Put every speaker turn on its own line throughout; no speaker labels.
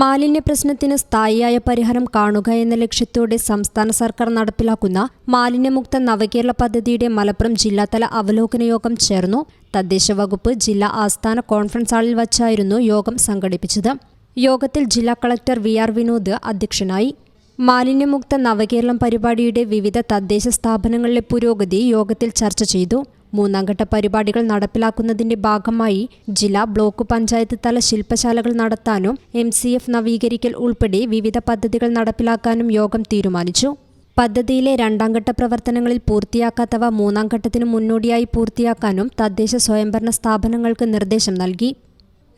മാലിന്യ പ്രശ്നത്തിന് സ്ഥായിയായ പരിഹാരം കാണുക എന്ന ലക്ഷ്യത്തോടെ സംസ്ഥാന സർക്കാർ നടപ്പിലാക്കുന്ന മാലിന്യമുക്ത നവകേരള പദ്ധതിയുടെ മലപ്പുറം ജില്ലാതല അവലോകന യോഗം ചേർന്നു. തദ്ദേശ വകുപ്പ് ജില്ലാ ആസ്ഥാന കോൺഫറൻസ് ഹാളിൽ വച്ചായിരുന്നു യോഗം സംഘടിപ്പിച്ചത്. യോഗത്തിൽ ജില്ലാ കളക്ടർ വി ആർ വിനോദ് അധ്യക്ഷനായി. മാലിന്യമുക്ത നവകേരളം പരിപാടിയുടെ വിവിധ തദ്ദേശ സ്ഥാപനങ്ങളിലെ പുരോഗതി യോഗത്തിൽ ചർച്ച ചെയ്തു. മൂന്നാം ഘട്ട പരിപാടികൾ നടപ്പിലാക്കുന്നതിന്റെ ഭാഗമായി ജില്ലാ ബ്ലോക്ക് പഞ്ചായത്ത് തല ശില്പശാലകൾ നടത്താനും എം നവീകരിക്കൽ ഉൾപ്പെടെ വിവിധ പദ്ധതികൾ നടപ്പിലാക്കാനും യോഗം തീരുമാനിച്ചു. പദ്ധതിയിലെ രണ്ടാംഘട്ട പ്രവർത്തനങ്ങളിൽ പൂർത്തിയാക്കാത്തവ മൂന്നാം ഘട്ടത്തിനു മുന്നോടിയായി പൂർത്തിയാക്കാനും തദ്ദേശ സ്വയംഭരണ സ്ഥാപനങ്ങൾക്ക് നിർദ്ദേശം നൽകി.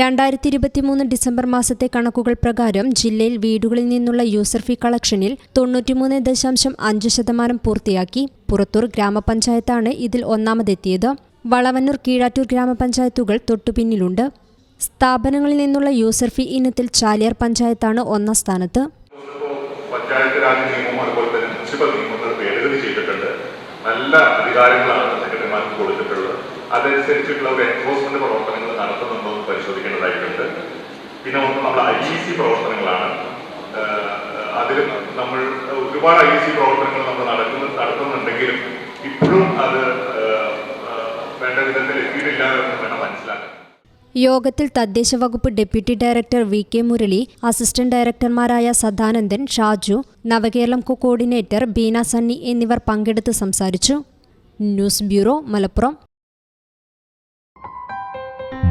രണ്ടായിരത്തി ഇരുപത്തിമൂന്ന് ഡിസംബർ മാസത്തെ കണക്കുകൾ പ്രകാരം ജില്ലയിൽ വീടുകളിൽ നിന്നുള്ള യൂസർ ഫീ കളക്ഷനിൽ തൊണ്ണൂറ്റിമൂന്ന് ദശാംശം അഞ്ച് ശതമാനം പൂർത്തിയാക്കി. പുറത്തൂർ ഗ്രാമപഞ്ചായത്താണ് ഇതിൽ ഒന്നാമതെത്തിയത്. വളവന്നൂർ കീഴാറ്റൂർ ഗ്രാമപഞ്ചായത്തുകൾ തൊട്ടുപിന്നിലുണ്ട് സ്ഥാപനങ്ങളിൽ നിന്നുള്ള യൂസർ ഫീ ഇനത്തിൽ ചാലിയാർ പഞ്ചായത്താണ് ഒന്നാം സ്ഥാനത്ത്.
പഞ്ചായത്ത് ചെയ്തിട്ടുണ്ട്. നല്ല അധികാരങ്ങളാണ് സെക്രട്ടറിമാർക്ക് കൊടുത്തിട്ടുള്ളത്. അതനുസരിച്ചിട്ടുള്ള ഒരു എൻഫോഴ്സ്മെന്റ് പ്രവർത്തനങ്ങൾ നടത്തുന്നുണ്ടോ എന്ന് പരിശോധിക്കേണ്ടതായിട്ടുണ്ട്. പിന്നെ ഒന്ന് നമ്മൾ ഐ ഇ സി പ്രവർത്തനങ്ങളാണ്. അതിലും നമ്മൾ ഒരുപാട് ഐ ഇ സി പ്രവർത്തനങ്ങൾ നമ്മൾ നടക്കുന്ന നടത്തുന്നുണ്ടെങ്കിലും ഇപ്പോഴും അത് വേണ്ട വിധത്തിൽ എത്തിയിട്ടില്ല എന്ന് വേണം മനസ്സിലാക്കാൻ.
യോഗത്തിൽ തദ്ദേശ വകുപ്പ് deputy director V K Murali assistant ഡയറക്ടർമാരായ Sadanandan Shaju Navakeralam co coordinator Beena Sunny എന്നിവർ പങ്കെടുത്ത് സംസാരിച്ചു. News bureau Malappuram.